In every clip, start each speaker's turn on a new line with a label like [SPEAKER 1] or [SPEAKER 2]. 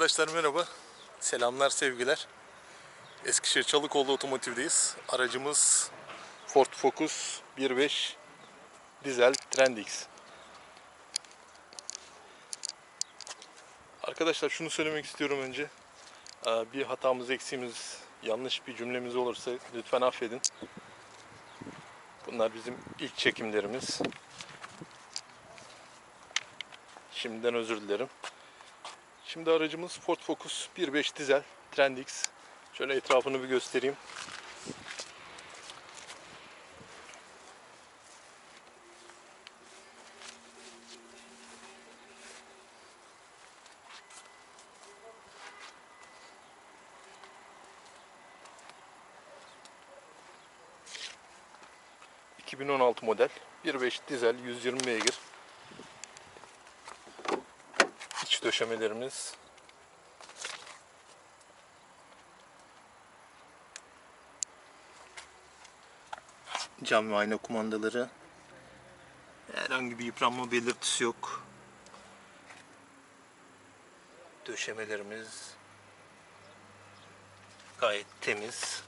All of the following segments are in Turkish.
[SPEAKER 1] Arkadaşlar merhaba. Selamlar, sevgiler. Eskişehir Çalıkoğlu Otomotiv'deyiz. Aracımız Ford Focus 1.5 dizel Trendix. Arkadaşlar şunu söylemek istiyorum önce. Ee, Bir hatamız, eksiğimiz, yanlış bir cümlemiz olursa lütfen affedin. Bunlar bizim ilk çekimlerimiz. Şimdiden özür dilerim. Şimdi aracımız Ford Focus 1.5 dizel Trendix. Şöyle etrafını bir göstereyim. ...2016 model... ...1.5 dizel... ...120 beygir... döşemelerimiz... Cam ve ayna kumandaları. Herhangi bir yıpranma belirtisi yok. Döşemelerimiz gayet temiz.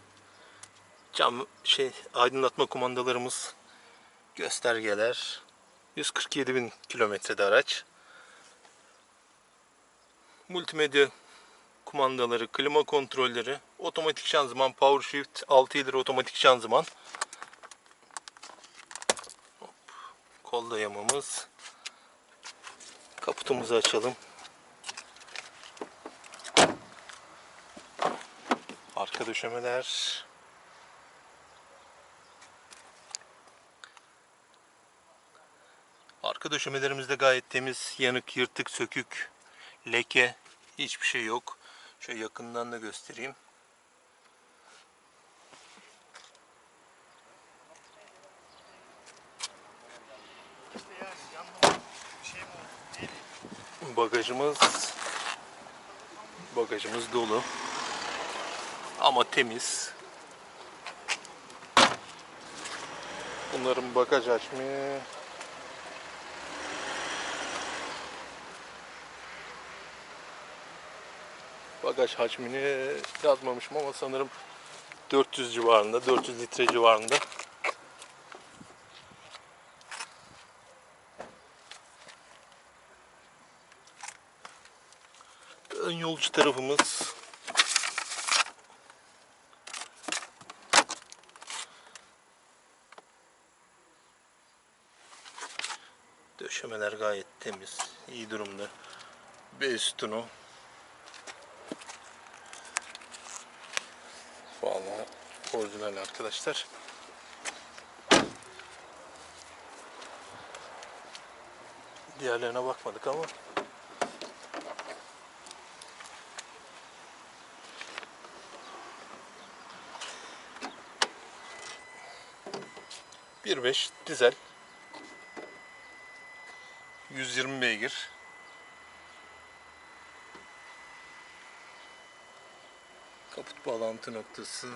[SPEAKER 1] Cam şey aydınlatma kumandalarımız göstergeler 147 bin kilometrede araç. Multimedya kumandaları, klima kontrolleri, otomatik şanzıman, power shift, 6 ileri otomatik şanzıman. kol dayamamız. Kaputumuzu açalım. Arka döşemeler. Arka döşemelerimiz de gayet temiz. Yanık, yırtık, sökük, leke hiçbir şey yok. Şöyle yakından da göstereyim. Bagajımız bagajımız dolu. Ama temiz. Bunların bagaj açmı bagaj hacmini yazmamışım ama sanırım 400 civarında, 400 litre civarında. Ön yolcu tarafımız Döşemeler gayet temiz, iyi durumda. B sütunu. Orijinal arkadaşlar. Diğerlerine bakmadık ama. Bir beş dizel. 120 beygir. Kaput bağlantı noktası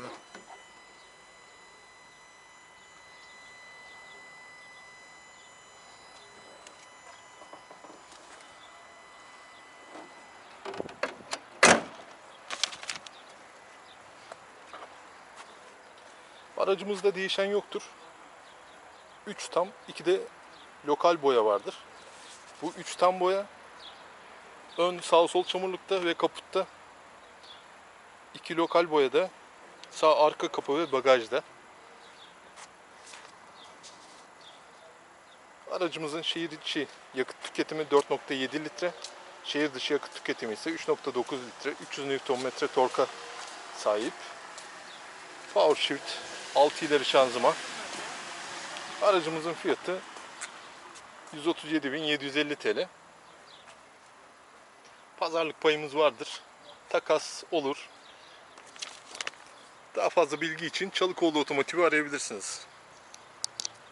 [SPEAKER 1] Aracımızda değişen yoktur. 3 tam, 2 de lokal boya vardır. Bu 3 tam boya ön sağ sol çamurlukta ve kaputta. 2 lokal boyada sağ arka kapı ve bagajda. Aracımızın şehir içi yakıt tüketimi 4.7 litre. Şehir dışı yakıt tüketimi ise 3.9 litre. 300 Nm torka sahip. Power Shift 6 ileri şanzıman. Aracımızın fiyatı 137.750 TL. Pazarlık payımız vardır. Takas olur. Daha fazla bilgi için Çalıkoğlu Otomotiv'i arayabilirsiniz.